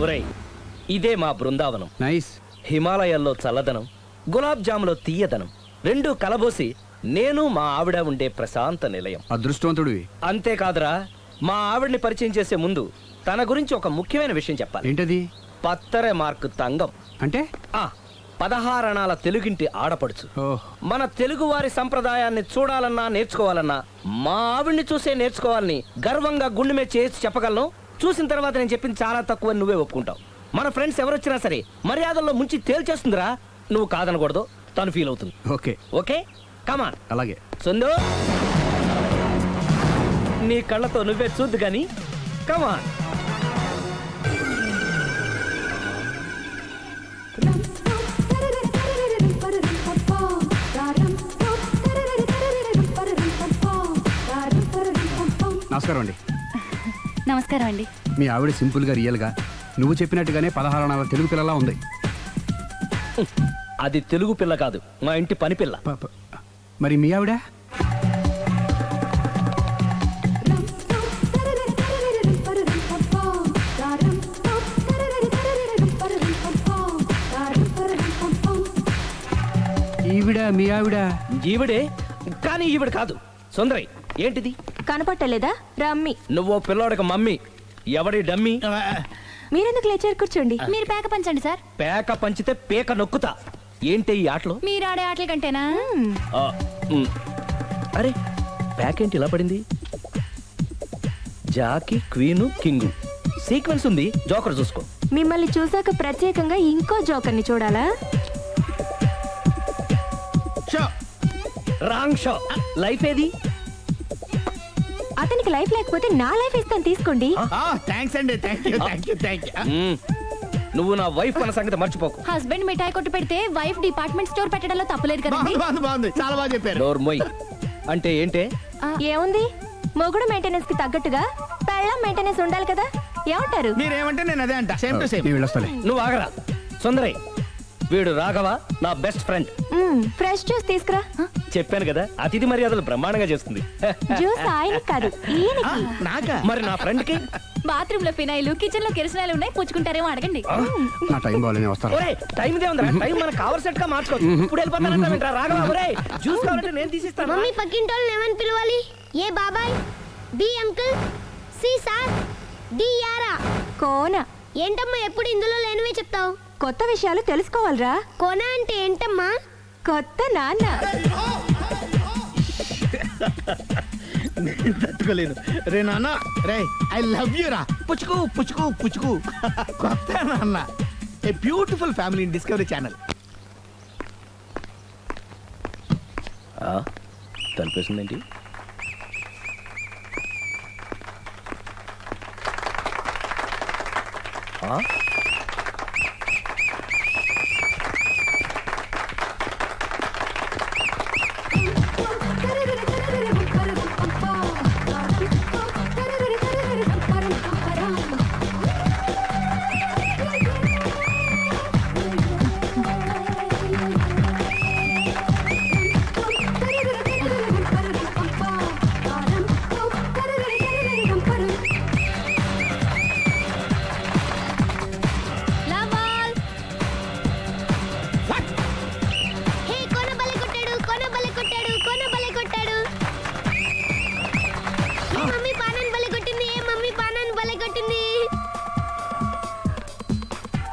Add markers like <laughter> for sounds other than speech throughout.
ఒరేయ్ ఇదే మా బృందావనం. నైస్. హిమాలయాల్లో చల్లదనం గులాబ్ జాములో తీయదనం రెండు కలబోసి నేను మా ఆవిడ ఉండే ప్రశాంత నిలయం. అదృష్టవంతుడివి. అంతేకాదురా మా ఆవిడ్ని పరిచయం చేసే ముందు తన గురించి ఒక ముఖ్యమైన విషయం చెప్పాలి. ఏంటది? పత్తరె మార్కు తంగం. అంటే? ఆ పదహారణాల తెలుగింటి ఆడపడుచు. ఓహ్. మన తెలుగువారి సంప్రదాయాన్ని చూడాలన్నా నేర్చుకోవాలన్నా మా ఆవిడ్ని చూసే నేర్చుకోవాలని గర్వంగా గుండె మీద చేసి చెప్పగలను. చూసిన తర్వాత నేను చెప్పింది చాలా తక్కువ నువ్వే ఒప్పుకుంటావు. మన ఫ్రెండ్స్ ఎవరొచ్చినా సరే మర్యాదల్లో ముంచి తేల్చేస్తుందిరా. నువ్వు కాదనకూడదు. తను ఫీల్ అవుతుంది. ఓకే. ఓకే? కమాన్ అలాగే. సుందు నీ కళ్ళతో నువ్వే చూద్దు గాని. కమాన్ నమస్కారం అండి. నమస్కారం అండి. మీ ఆవిడ సింపుల్గా రియల్గా. నువ్వు చెప్పినట్టుగానే పదహారణాల తెలుగు పిల్లలా ఉంది. అది తెలుగు పిల్ల కాదు మా ఇంటి పని పిల్ల. ప- ప- మరి మీ ఆవిడ? ఈవిడ మీ ఆవిడ? ఈవిడే కానీ ఈవిడ కాదు. సుందరై ఏంటిది? కనపట్టలేదా? రమ్మి. నువ్వు పిల్లోడికి మమ్మీ. ఎవడి డమ్మీ? మీరెందుకు లేచారు? కూర్చోండి. మీరు పేక పంచండి సార్. పేక పంచితే పేక నొక్కుతా. ఏంటి ఈ ఆటలు? మీరు ఆడే ఆటల కంటేనా? ఆ, ఉమ్. అరే పేక ఏంటి ఇలా పడింది? జాకి క్వీను కింగు. సీక్వెన్స్ ఉంది జోకర్ చూసుకో. మిమ్మల్ని చూసాక ప్రత్యేకంగా ఇంకో జోకర్ని చూడాలా? Wrong show. లైఫ్ ఏది? అతనికి లైఫ్ లేకపోతే నా లైఫ్ ఇస్తాను తీసుకోండి. థ్యాంక్స్ అండి thank you thank you thank you um. నువ్వు నా వైఫ్ అన్న సంగతి మర్చిపోకు. హస్బెండ్ మిఠాయి కొట్టు పెడితే వైఫ్ డిపార్ట్మెంట్ స్టోర్ పెట్టడంలో తప్పలేదు కదండి. బాగుంది చాలా బాగా చెప్పారు. డోర్ మొయ్. అంటే ఏంటే? ఏముంది? మొగుడు మెయింటెనెన్స్కి తగ్గట్టుగా పెళ్ళం మెయింటెనెన్స్ ఉండాలి కదా? ఏమంటారు? మీరేమంటే నేను అదే అంట. సేమ్ టు సేమ్ మీ వెళ్ళొస్తాలే నువ్వు ఆగరా. సుందరై వీడు రాఘవ నా బెస్ట్ ఫ్రెండ్ ఫ్రెష్ జ్యూస్ తీసుకురా. చెప్పాను కదా అతిథి మర్యాదలు బ్రహ్మాండంగా చేస్తుంది. జ్యూస్ ఆయనకి కాదు మరి నా ఫ్రెండ్కి బాత్రూమ్లో ఫినాయిల్ కిచెన్లో కిరసనాయిలు ఉన్నాయి పుచ్చుకుంటారేమో అడగండి. నా టైం బాగాలేని వస్తాను ఒరే టైం ఇదే ఉందిరా. టైం మనకు మార్చుకోవచ్చు. ఇప్పుడు వెళ్ళిపోతానంటా రాఘవ ఒరే జ్యూస్ కావాలంటే నేను తీసిస్తాను. మమ్మీ పక్కింటోళ్ళని ఏమని పిలవాలి? ఏ బాబాయ్? B uncle? C sir? D యారా? కోన. ఏంటమ్మా ఎప్పుడు ఇందులో లేనివే చెప్తావు? కొత్త విషయాలు తెలుసుకోవాలరా. కొన అంటే ఏంటమ్మా? కొత్త నాన్న. నేను తట్టుకోలేను. రే నాన్న రే ఐ లవ్ యూ రా. పుచ్చుకు పుచ్చుకు పుచ్చుకు. కొత్త నాన్న. A beautiful family Discovery channel తలిపేసిందేంటి ఆ?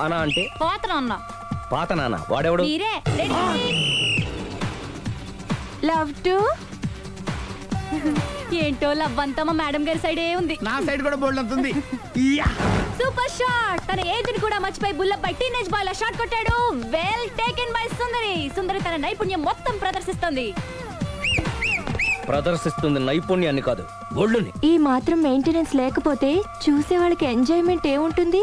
పానా అంటే? పోతన అన్న పాత నాన్న. వాడెవడు? మీరే. Love to? ఏంటో లవ్ అంతా మా మేడం గారి సైడే ఉంది. నా సైడ్ కూడా బోల్డ్ అవుతుంది యా! Super shot! తన ఏజ్ కూడా మర్చిపోయి బుల్లపై టీనేజ్ బాయ్ లా షాట్ కొట్టాడు. Well taken by Sundari. Sundari తన నైపుణ్యం మొత్తం ప్రదర్శిస్తుంది. ప్రదర్శిస్తుంది నైపుణ్యాన్ని కాదు ఒళ్ళుని. ఈ మాత్రం మెయింటెనెన్స్ లేకపోతే చూసే వాళ్ళకి ఎంజాయ్మెంట్ ఏముంటుంది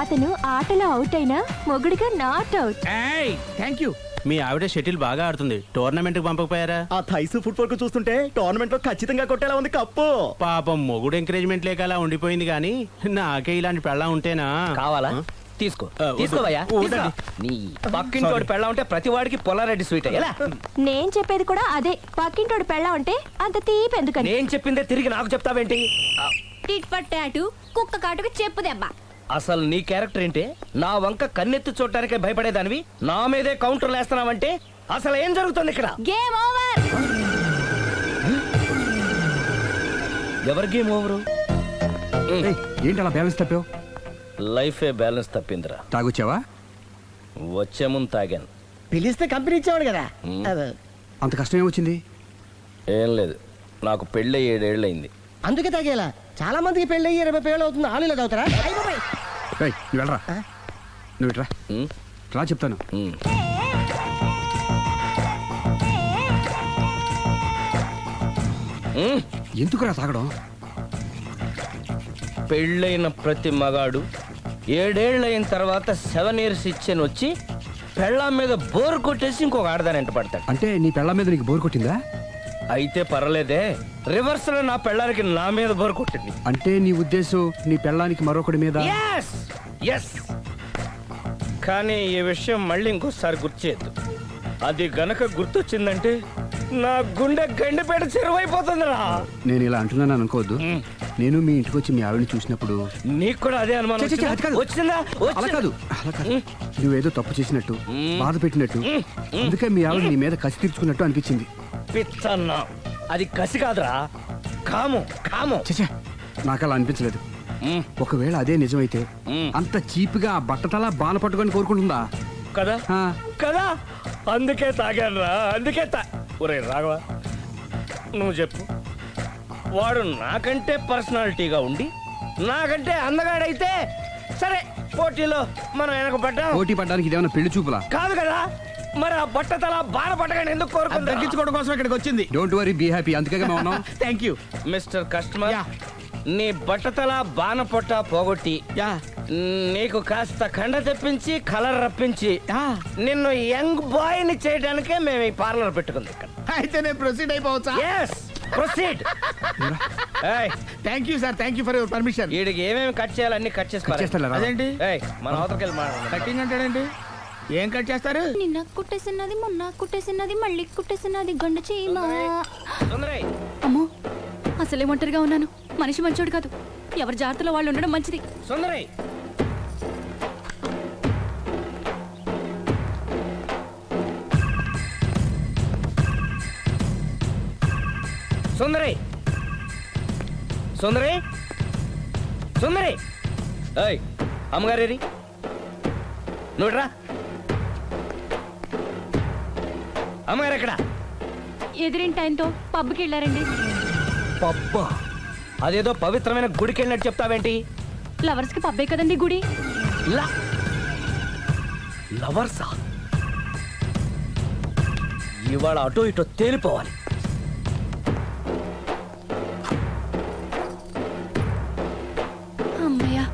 అతను ఆటలో అవుట్ అయినా మొగుడిగా నాట్ అవుట్ ఏయ్ థ్యాంక్ యూ మీ ఆవిడ షటిల్ బాగా ఆడుతుంది. టోర్నమెంట్కి పంపకపోయారా? ఆ థైస్ ఫుట్బాల్కు చూస్తుంటే టోర్నమెంట్లో ఖచ్చితంగా కొట్టేలా ఉంది కప్పు. పాపం మొగుడు ఎంకరేజ్మెంట్ లేక అలా ఉండిపోయింది కానీ నాకే ఇలాంటి పెళ్ళ ఉంటేనా? కావాలా? తీసుకో. తీసుకోవయ్యా. నీ పక్కింటి వాడు పెళ్ళ ఉంటే ప్రతి వాడికి పొలారెడ్డి స్వీట్ ఎలా? నేను చెప్పేది కూడా అదే. పక్కింటోడు పెళ్ళా ఉంటే అంత తీపి ఎందుకని? నేను చెప్పిందే తిరిగి నాకు చెప్తావేంటి? టిట్ ఫర్ టాటు కుక్క కాటుకు చెప్పు దెబ్బ. అసలు నీ క్యారెక్టర్ ఏంటి? నా వంక కన్నెత్తి చూడటానికే భయపడేదానివి? నా మీదే కౌంటర్లు వేస్తున్నావంటే అసలు ఏం జరుగుతుంది ఇక్కడ? గేమ్ ఓవర్ ఎవరి గేమ్ ఓవరు? ఏయ్, ఏంటి అలా బ్యాలెన్స్ తప్పావు? లైఫే బ్యాలెన్స్ తప్పిందిరా. తాగొచ్చావా? వచ్చే ముందు తాగాను. పిలిస్తే కంపెనీ ఇచ్చేవాడు కదా. అంత కష్టం ఏమొచ్చింది? ఏం లేదు. నాకు పెళ్ళి ఏడేళ్ళయింది అందుకే తాగేలా. చాలా మందికి పెళ్ళి అయ్యి ఇరవై పేళ్ళు అవుతుంది. ఆలు ఇలా తాగుతారా. ఏయ్, నువ్వు వెళ్ళరా? నువ్వు ఇట్రా. ఉమ్, రా చెప్తాను. ఉమ్. ఉమ్, ఎందుకురా తాగడం? పెళ్ళైన ప్రతి మగాడు ఏడేళ్ళైన తర్వాత సెవెన్ ఇయర్స్ ఇచ్చాను వచ్చి పెళ్ళాం మీద బోర్ కొట్టేసి ఇంకొక ఆడదాని ఎంట పడతాడు. అంటే నీ పెళ్ళ మీద నీకు బోర్ కొట్టిందా? అయితే పర్లేదే రివర్స్లో నా పెళ్ళానికి నా మీద బోర్ కొట్టింది. అంటే నీ ఉద్దేశం నీ పెళ్ళానికి మరొకటి మీద? ఎస్ ఎస్ కానీ ఈ విషయం మళ్ళీ ఇంకోసారి గుర్తు చేయొద్దు అది గనక గుర్తొచ్చిందంటే నా గుండె గండిపేట చెరువైపోతుందిరా. నేను ఇలా అంటున్నాను అనుకోవద్దు. మ్. నేను మీ ఇంటికి వచ్చి మీ ఆవిడని చూసినప్పుడు నీకు కూడా అదే అనుమానం అది కాదు. వచ్చిందా? వచ్చిందా? అలా కాదు వచ్చిందా? అలా కాదు. నువ్వేదో తప్పు చేసినట్టు. బాధ పెట్టినట్టు. అందుకే మీ ఆవిడ నీ మీద కసి తీర్చుకున్నట్టు అనిపించింది. పిచ్చన్నా అది కసి కాదురా. కాము కాము. చచ్చా నాకు అలా అనిపించలేదు. ఒకవేళ అదే నిజమైతే. అంత చీప్గా ఆ బట్టతలా బాన పట్టుకొని కోరుకుంటుందా? కదా? ఆ, కదా? అందుకే తాగాను రా అందుకే తా ఒరే రాఘవ నువ్వు చెప్పు. వాడు నాకంటే పర్సనాలిటీగా ఉండి నాకంటే అందగాడైతే సరే పోటీలో మనం వెనక పడ్డాం పోటీ పడ్డానికి ఇదేమన్నా పెళ్ళి చూపులా? కాదు కదా? మరి ఆ బట్టతల బాధ పట్టగానే ఎందుకు కోరుకుందా? తగ్గించుకోవడం కోసం ఇక్కడికి వచ్చింది. డోంట్ వరీ బీ హ్యాపీ అందుకే మేము ఉన్నాం. Thank you mister customer ya. నీ బట్టతల బాణ పొట్ట పోగొట్టి యా నీకు కాస్త కండ తెప్పించి కలర్ రప్పించి యా నిన్ను యంగ్ బాయ్ని చేయడానికే మేము ఈ పార్లర్ పెట్టుకుంది ఇక్కడ. అయితే నేను proceed అయిపోవచ్చా? Yes proceed. Thank you sir thank you for your permission వీడికి ఏమేమి కట్ చేయాలి అన్ని కట్ చేసి కట్ చేస్తారా? అదేంటి? ఏయ్, మన అవతలకి వెళ్ళి మాట్లాడదాం. కటింగ్ అంటాడండి ఏం కట్ చేస్తారు? నిన్న కుట్టేసినది మొన్న కుట్టేసినది మళ్ళీ కుట్టేసినది గండ చీమ అమ్మో అసలే ఒంటరిగా ఉన్నాను. మనిషి మంచోడు కాదు. ఎవరి జాగ్రత్తలో వాళ్ళు ఉండడం మంచిది. సుందరయ్ సుందరి సుందరి సుందరి ఏయ్ అమ్మగారేరి నువ్వురా అమ్మగారు ఎక్కడ? ఎదిరింటి ఆయనతో పబ్కి వెళ్ళారండి. పబ్బ? అదేదో పవిత్రమైన గుడికి వెళ్ళినట్టు చెప్తావేంటి? లవర్స్కి పబ్బే కదండి గుడి. లా లవర్సా? ఇవాళ అటో ఇటో తేలిపోవాలి. అమ్మయ్య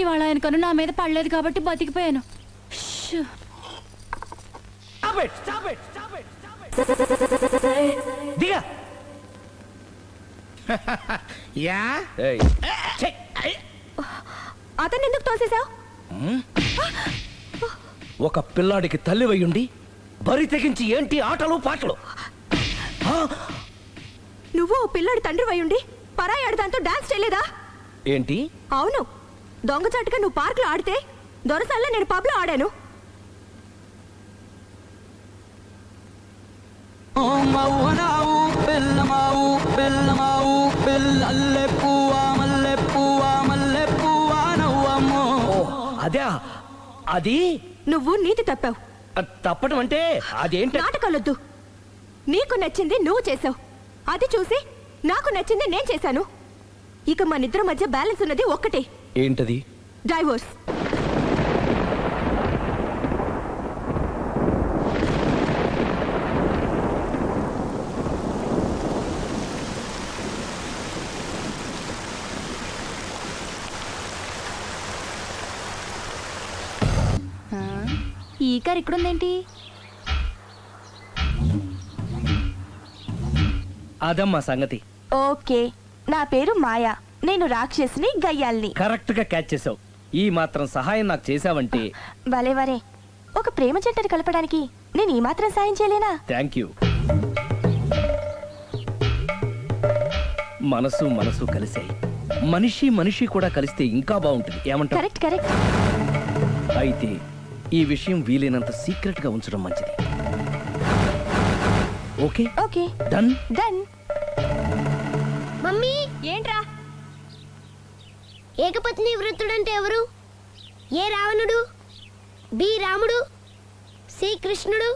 ఇవాళ ఆయన కను నా మీద పడలేదు కాబట్టి బతికిపోయాను. షూ. దిగా. <laughs> యా! అతన్ని ఎందుకు తోసేసావు <gasps> ఒక పిల్లాడికి తల్లివయ్యుండి బరి తెగించి ఏంటి ఆటలు పాటలు? నువ్వు ఓ పిల్లడి తండ్రి అయ్యుండి పరాయాడు దాంతో డాన్స్ చేయలేదా? ఏంటి? అవును. దొంగచాటుగా నువ్వు పార్కులో ఆడితే దొరసల్లా నేను పబ్లో ఆడాను. ఓ, అదే అది? నువ్వు నీతి తప్పావు. తప్పడం అంటే అదేంటి? నాటకాలొద్దు. నీకు నచ్చింది నువ్వు చేసావు. అది చూసి నాకు నచ్చింది నేను చేశాను. ఇక మన ఇద్దరి మధ్య బ్యాలెన్స్ ఉన్నది ఒక్కటే. ఏంటది? డైవోర్స్. కార్ ఇక్కడుందేంటి? అదమ్మా సంగతి. ఓకే. నా పేరు మాయా. నేను రాక్షసిని గయ్యాల్ని. కరెక్ట్గా క్యాచ్ చేసావు. ఈ మాత్రం సహాయం నాకు చేసావంటే భలే వరే. ఒక ప్రేమ జంటని కలపడానికి నేను ఈ మాత్రం సాయం చేయలేనా? థ్యాంక్ యూ మనసు మనసు కలిసాయి మనిషి మనిషి కూడా కలిస్తే ఇంకా బాగుంటుంది. ఏమంటావు? Correct correct. అయితే ఈ విషయం వీలైనంత సీక్రెట్గా ఉంచడం మంచిది. Okay? Okay. Done? Done. Mummy ఏంట్రా? ఏకపత్ని వృత్తుడంటే ఎవరు? ఏ రావణుడు? బి రాముడు? సి కృష్ణుడు?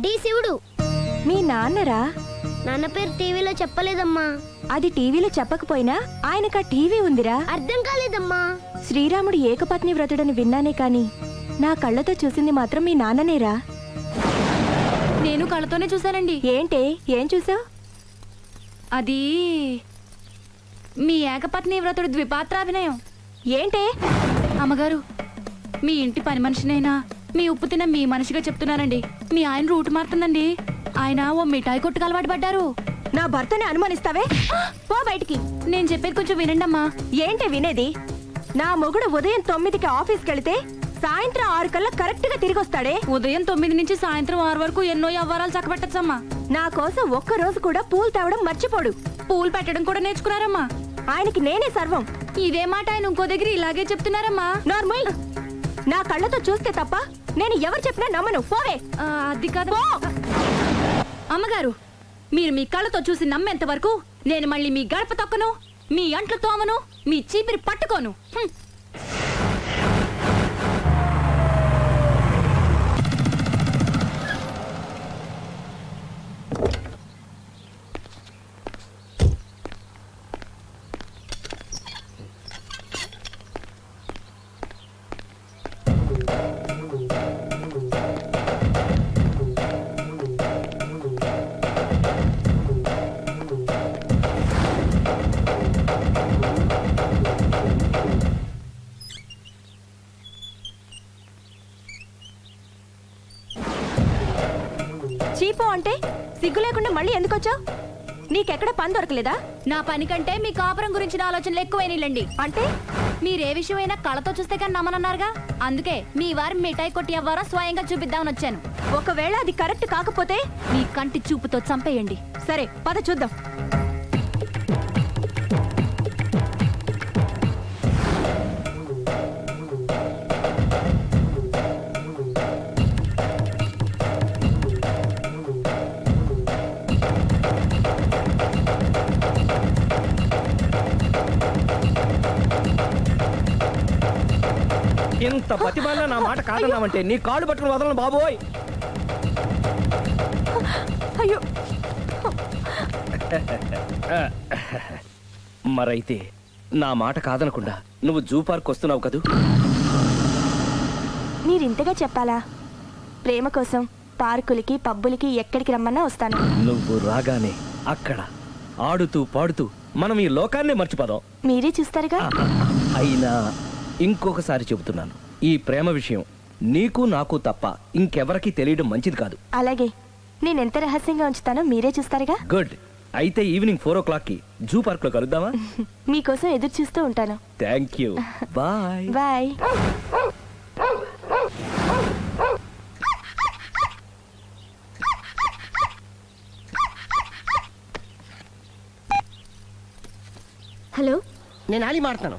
డి శివుడు? మీ నాన్నరా? నాన్న పేరు టీవీలో చెప్పలేదమ్మా. అది టీవీలో చెప్పకపోయినా ఆయనకు ఆ టీవీ ఉందిరా? అర్థం కాలేదమ్మా. శ్రీరాముడు ఏకపత్ని వ్రతుడని విన్నానే కాని నా కళ్ళతో చూసింది మాత్రం మీ నాన్ననేరా. నేను కళ్ళతోనే చూశానండి. ఏంటే? ఏం చూసావు? అది మీ ఏకపత్ని వ్రతుడు ద్విపాత్రాభినయం. ఏంటే? అమ్మగారు మీ ఇంటి పని మనిషినైనా మీ ఉప్పు తిన్న మీ మనిషిగా చెప్తున్నానండి. మీ ఆయన రూట్ మారుతుందండి. ఆయన ఓ మిఠాయి కొట్టుకు అలవాటు పడ్డారు. నా భర్తని అనుమానిస్తావే? పో బయటికి. నేను చెప్పేది కొంచెం వినండి అమ్మా ఏంటి వినేది? నా మొగుడు ఉదయం తొమ్మిదికి ఆఫీస్కి వెళితే సాయంత్రం ఆరు కల్లా కరెక్ట్గా తిరిగి వస్తాడే ఉదయం తొమ్మిది నుంచి సాయంత్రం ఆరు వరకు ఎన్నో వ్యవహారాలు చక్కబెట్టచ్చమ్మా నా కోసం ఒక్క రోజు కూడా పూలు తేవడం మర్చిపోడు. పూలు పెట్టడం కూడా నేర్చుకున్నారమ్మా. ఆయనకి నేనే సర్వం. ఇదే మాట ఆయన ఇంకో దగ్గర ఇలాగే చెప్తున్నారమ్మా. నార్మల్. నా కళ్ళతో చూస్తే తప్ప నేను ఎవరు చెప్పినా నమ్మను. పోవే. అది కాదు. అమ్మగారు మీరు మీ కళ్ళతో చూసి నమ్మేంత వరకు నేను మళ్ళీ మీ గడప తొక్కను మీ అంట్లు తోమను మీ చీపిరి పట్టుకోను. వచ్చావు నీకెక్కడ పని దొరకలేదా? నా పని కంటే మీ కాపురం గురించిన ఆలోచనలు ఎక్కువైనాయిలండి. అంటే? మీరే విషయమైనా కళతో చూస్తే కానీ నమ్మనన్నారుగా? అందుకే మీ వారి మిఠాయి కొట్టి అవ్వారో స్వయంగా చూపిద్దామని వచ్చాను. ఒకవేళ అది కరెక్ట్ కాకపోతే? మీ కంటి చూపుతో చంపేయండి. సరే పద చూద్దాం. ఇంత బతిమాలినా నా మాట కాదన్నామంటే నీ కాళ్ళు పట్టుకుని వదలను బాబోయ్. అయ్యో. మరైతే నా మాట కాదనకుండా నువ్వు జూ పార్క్ వస్తున్నావు కదూ? మీరింతగా చెప్పాలా? ప్రేమ కోసం పార్కులకి పబ్బులకి ఎక్కడికి రమ్మన్నా వస్తాను. నువ్వు రాగానే అక్కడ ఆడుతూ పాడుతూ మనం ఈ లోకాన్నే మర్చిపోదాం. మీరే చూస్తారుగా? అయినా ఇంకొకసారి చెబుతున్నాను. ఈ ప్రేమ విషయం నీకు నాకు తప్ప ఇంకెవరికి తెలియడం మంచిది కాదు. అలాగే. నేను ఎంత రహస్యంగా ఉంచుతానో మీరే చూస్తారుగా? గుడ్. అయితే ఈవినింగ్ ఫోర్ ఓ క్లాక్కి జూ పార్క్లో కలుద్దామా? <laughs> మీకోసం ఎదురు చూస్తూ ఉంటాను. Thank you. <laughs> Bye. Bye. Hello? నేను ఆలి మాడుతున్నాను